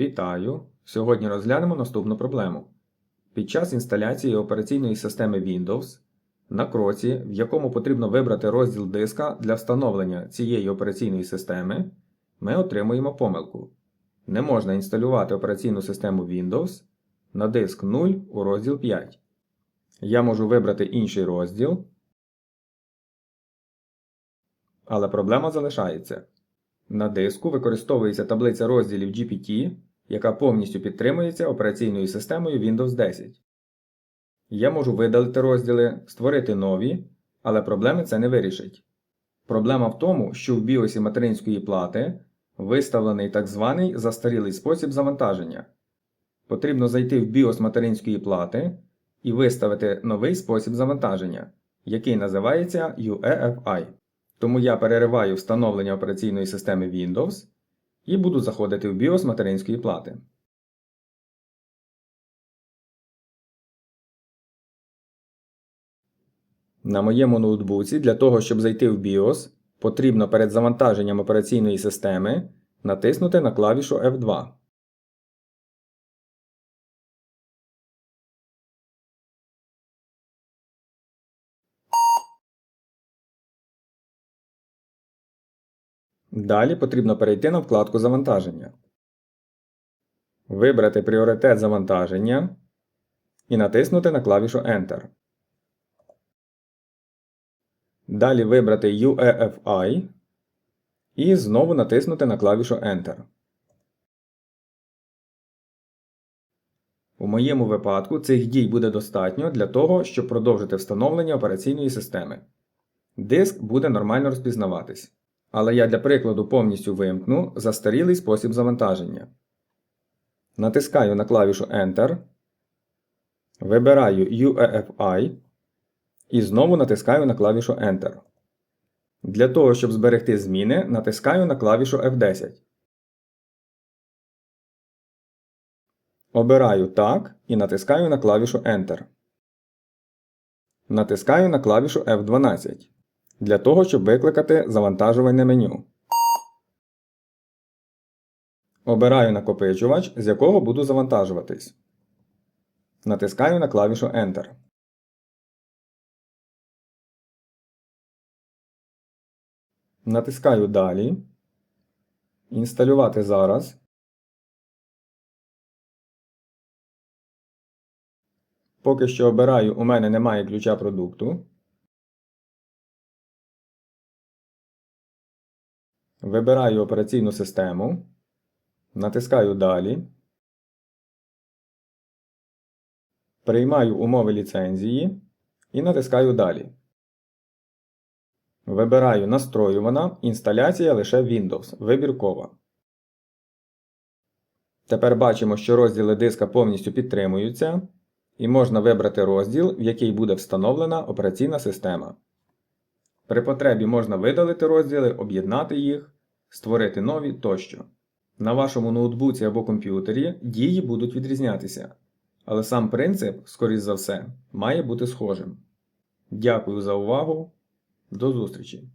Вітаю! Сьогодні розглянемо наступну проблему. Під час інсталяції операційної системи Windows на кроці, в якому потрібно вибрати розділ диска для встановлення цієї операційної системи, ми отримуємо помилку. Не можна інсталювати операційну систему Windows на диск 0 у розділ 5. Я можу вибрати інший розділ, але проблема залишається. На диску використовується таблиця розділів GPT, яка повністю підтримується операційною системою Windows 10. Я можу видалити розділи, створити нові, але проблеми це не вирішить. Проблема в тому, що в біосі материнської плати виставлений так званий застарілий спосіб завантаження. Потрібно зайти в BIOS материнської плати і виставити новий спосіб завантаження, який називається UEFI. Тому я перериваю встановлення операційної системи Windows і буду заходити в BIOS материнської плати. На моєму ноутбуці для того, щоб зайти в BIOS, потрібно перед завантаженням операційної системи натиснути на клавішу F2. Далі потрібно перейти на вкладку Завантаження, вибрати пріоритет завантаження і натиснути на клавішу Enter. Далі вибрати UEFI і знову натиснути на клавішу Enter. У моєму випадку цих дій буде достатньо для того, щоб продовжити встановлення операційної системи. Диск буде нормально розпізнаватись. Але я для прикладу повністю вимкну застарілий спосіб завантаження. Натискаю на клавішу Enter, вибираю UEFI і знову натискаю на клавішу Enter. Для того, щоб зберегти зміни, натискаю на клавішу F10. Обираю Так і натискаю на клавішу Enter. Натискаю на клавішу F12 для того, щоб викликати завантажувальне меню. Обираю накопичувач, з якого буду завантажуватись. Натискаю на клавішу Enter. Натискаю Далі. Інсталювати зараз. Поки що обираю у мене немає ключа продукту. Вибираю операційну систему. Натискаю Далі. Приймаю умови ліцензії і натискаю Далі. Вибираю Настроювана. Інсталяція лише Windows. Вибіркова. Тепер бачимо, що розділи диска повністю підтримуються, і можна вибрати розділ, в який буде встановлена операційна система. При потребі можна видалити розділи, об'єднати їх, створити нові тощо. На вашому ноутбуці або комп'ютері дії будуть відрізнятися, але сам принцип, скоріш за все, має бути схожим. Дякую за увагу. До зустрічі!